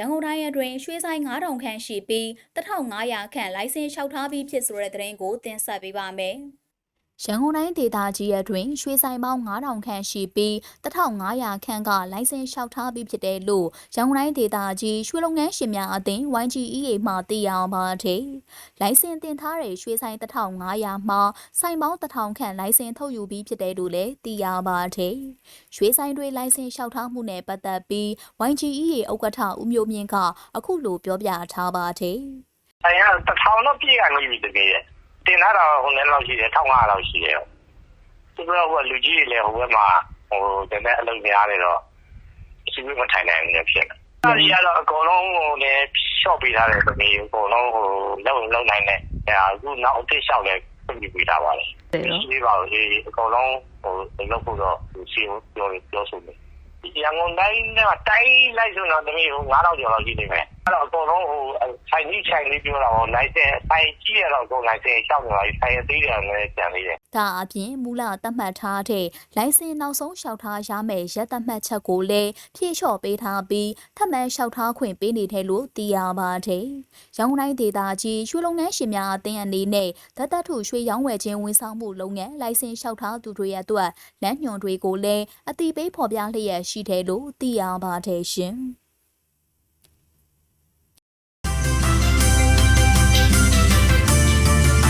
ရန်ကုန်တိုင်းအတွင်းရွှေဆိုင်9000ခန့်ရှိပြီး1500ခန့်လိုင်စင်လျှောက်ထားပြီးဖြစ်ဆိုတဲ့သတင်းကိုတင်ဆက်ပေးပါမယ်။ရန်ကုန်တိုင်းဒေသကြီးအတွင်းရွှေဆိုင်ပေါင်း9000ခန့်ရှိပြီး1500ခန့်ကလိုင်စင်လျှောက်ထားပြီးဖြစ်တယ်လို့ရန်ကုန်တိုင်းဒေသကြီးရွှေလုပ်ငန်းရှင်များအသင်း YGEA မှသိရပါတယ်။ လိုင်စင်တင်ထားတဲ့ရွှေဆိုင်1500မှာဆိုင်ပေါင်း1000ခန့်လိုင်စင်ထုတ်ယူပြီးဖြစ်တယ်လို့လည်းသိရပါတယ်။ရွှေဆိုင်တွေလိုင်စင်လျှောက်ထားမှုနဲ့ပတ်သက်ပြီး YGEA ဥက္ကဋ္ဌဦးမျိုးမြင့်ကအခုလိုပြောပြထားပါတယ်။ဆိုင်ကတစ်ထောင်တော့ပြည့်ရနေပြီတကယ်ရဲ့တင်ထားတာဟိုလည်းလောက်ရှိတယ်1500လောက်ရှိတယ်သူတို့ကလူကြီးတွေလည်းဟိုဘက်မှာဟိုတကယ်အလုပ်များနေတော့အစီအစဉ်မထိုင်နိုင်ဘူးလည်းဖြစ်တယ်အဲ့ဒီကတော့အကုန်လုံးဟိုလည်း ရှော့ပေးထားတယ်တကယ်အကုန်လုံးဟိုလုံလုံနိုင်တယ်အခုနောက်အစ်လျှောက်လည်းပြင်ပေးထားပါလေဒီပါလေအကုန်လုံးဟိုလောက်ဖို့တော့စီပြောပြောဆိုနေရန်ကုန်တိုင်းကတိုင်းလိုက်ဆိုတော့တမီးဟို9000ကျော်လောက်ရှိနေမယ်အဲ့တော့အကုန်လုံးဟို ဆိုင်ကြီးဆိုင်လေးပြောတာဟိုလိုက်တဲ့ဆိုင်ကြီးရတော့ကိုလိုက်တဲ့ရှောက်နေတာဆိုင်အသေးတယ်လည်းကြံနေတယ်ဒါအပြင်မူလသတ်မှတ်ထားတဲ့လိုင်စင်နောက်ဆုံးလျှောက်ထားရမယ့်ရက်သတ်မှတ်ချက်ကိုလည်းဖြည့်လျှော့ပေးထားပြီးထပ်မံလျှောက်ထားခွင့်ပေးနေတယ်လို့သိရပါတယ်။ရောင်းတိုင်းဒေသကြီးရွှေလုပ်ငန်းရှင်များအသင်းအနေနဲ့ဓာတ်သက်ထုရွှေရောင်းဝယ်ခြင်းဝန်ဆောင်မှုလုပ်ငန်းလိုင်စင်လျှောက်ထားသူတွေအတွက်လမ်းညွှန်တွေကိုလည်းအတိပေးဖော်ပြလျက်ရှိတယ်လို့သိရပါတယ်ရှင်။